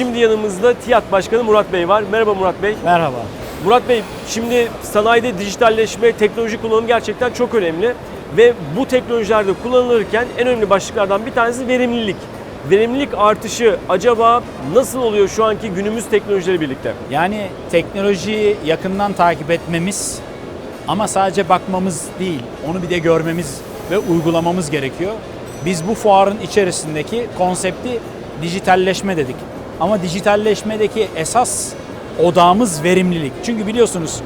Şimdi yanımızda TİAD Başkanı Murat Bey var. Merhaba Murat Bey. Merhaba. Murat Bey, şimdi sanayide dijitalleşme, teknoloji kullanımı gerçekten çok önemli. Ve bu teknolojilerde kullanılırken en önemli başlıklardan bir tanesi verimlilik. Verimlilik artışı acaba nasıl oluyor şu anki günümüz teknolojileri birlikte? Yani teknolojiyi yakından takip etmemiz ama sadece bakmamız değil, onu bir de görmemiz ve uygulamamız gerekiyor. Biz bu fuarın içerisindeki konsepti dijitalleşme dedik. Ama dijitalleşmedeki esas odağımız verimlilik. Çünkü biliyorsunuz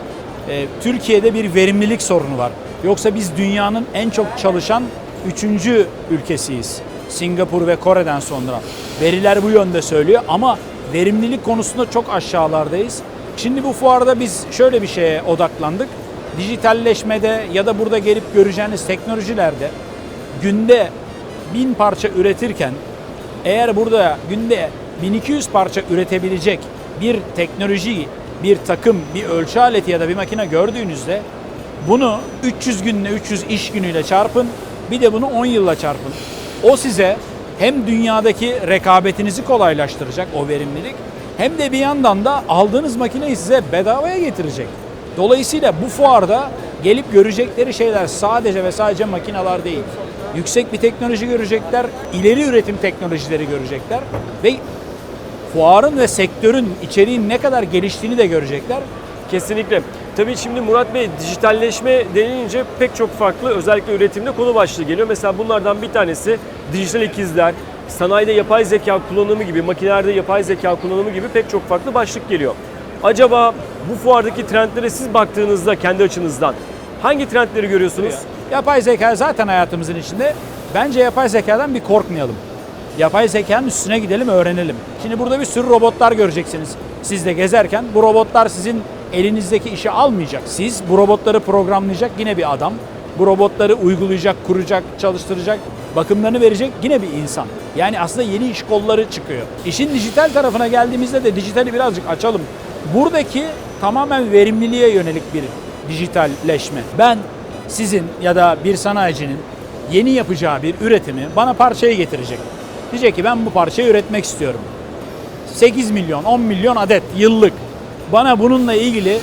e, Türkiye'de bir verimlilik sorunu var. Yoksa biz dünyanın en çok çalışan üçüncü ülkesiyiz. Singapur ve Kore'den sonra. Veriler bu yönde söylüyor ama verimlilik konusunda çok aşağılardayız. Şimdi bu fuarda biz şöyle bir şeye odaklandık. Dijitalleşmede ya da burada gelip göreceğiniz teknolojilerde günde bin parça üretirken eğer burada günde 1200 parça üretebilecek bir teknoloji, bir takım, bir ölçü aleti ya da bir makine gördüğünüzde bunu 300 günle 300 iş günüyle çarpın. Bir de bunu 10 yılla çarpın. O size hem dünyadaki rekabetinizi kolaylaştıracak o verimlilik hem de bir yandan da aldığınız makineyi size bedavaya getirecek. Dolayısıyla bu fuarda gelip görecekleri şeyler sadece ve sadece makineler değil. Yüksek bir teknoloji görecekler, ileri üretim teknolojileri görecekler ve fuarın ve sektörün içeriğin ne kadar geliştiğini de görecekler. Kesinlikle. Tabii şimdi Murat Bey dijitalleşme denilince pek çok farklı özellikle üretimde konu başlığı geliyor. Mesela bunlardan bir tanesi dijital ikizler, sanayide yapay zeka kullanımı gibi, makinelerde yapay zeka kullanımı gibi pek çok farklı başlık geliyor. Acaba bu fuardaki trendlere siz baktığınızda kendi açınızdan hangi trendleri görüyorsunuz? Yapay zeka zaten hayatımızın içinde. Bence yapay zekadan bir korkmayalım. Yapay zekanın üstüne gidelim, öğrenelim. Şimdi burada bir sürü robotlar göreceksiniz. Siz de gezerken bu robotlar sizin elinizdeki işi almayacak. Siz bu robotları programlayacak yine bir adam. Bu robotları uygulayacak, kuracak, çalıştıracak, bakımlarını verecek yine bir insan. Yani aslında yeni iş kolları çıkıyor. İşin dijital tarafına geldiğimizde de dijitali birazcık açalım. Buradaki tamamen verimliliğe yönelik bir dijitalleşme. Ben sizin ya da bir sanayicinin yeni yapacağı bir üretimi bana parçayı getirecek. Diyecek ki ben bu parçayı üretmek istiyorum. 8 milyon, 10 milyon adet yıllık. Bana bununla ilgili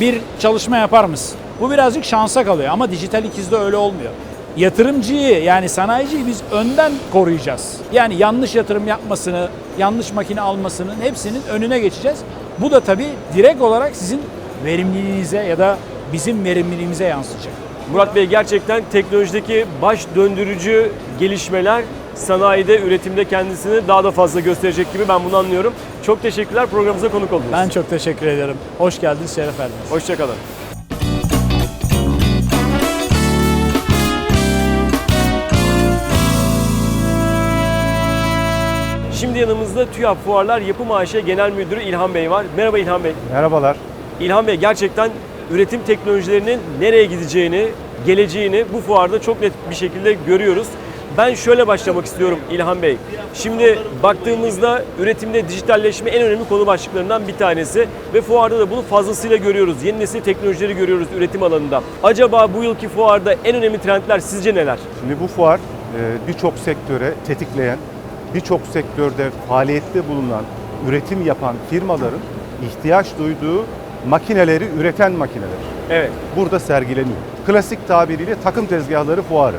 bir çalışma yapar mısın? Bu birazcık şansa kalıyor ama dijital ikizde öyle olmuyor. Yatırımcıyı yani sanayiciyi biz önden koruyacağız. Yani yanlış yatırım yapmasını, yanlış makine almasının hepsinin önüne geçeceğiz. Bu da tabii direkt olarak sizin verimliliğinize ya da bizim verimliliğimize yansıyacak. Murat Bey gerçekten teknolojideki baş döndürücü gelişmeler sanayide, üretimde kendisini daha da fazla gösterecek gibi ben bunu anlıyorum. Çok teşekkürler programımıza konuk oldunuz. Ben çok teşekkür ederim. Hoş geldiniz, şeref verdiniz. Hoşçakalın. Şimdi yanımızda TÜYAP Fuarlar Yapım AŞ Genel Müdürü İlhan Bey var. Merhaba İlhan Bey. Merhabalar. İlhan Bey gerçekten üretim teknolojilerinin nereye gideceğini, geleceğini bu fuarda çok net bir şekilde görüyoruz. Ben şöyle başlamak istiyorum İlhan Bey. Şimdi baktığımızda üretimde dijitalleşme en önemli konu başlıklarından bir tanesi ve fuarda da bunu fazlasıyla görüyoruz. Yeni nesil teknolojileri görüyoruz üretim alanında. Acaba bu yılki fuarda en önemli trendler sizce neler? Şimdi bu fuar e, birçok sektöre tetikleyen, birçok sektörde faaliyette bulunan, üretim yapan firmaların ihtiyaç duyduğu makineleri üreten makineler. Evet. Burada sergileniyor. Klasik tabiriyle takım tezgahları fuarı.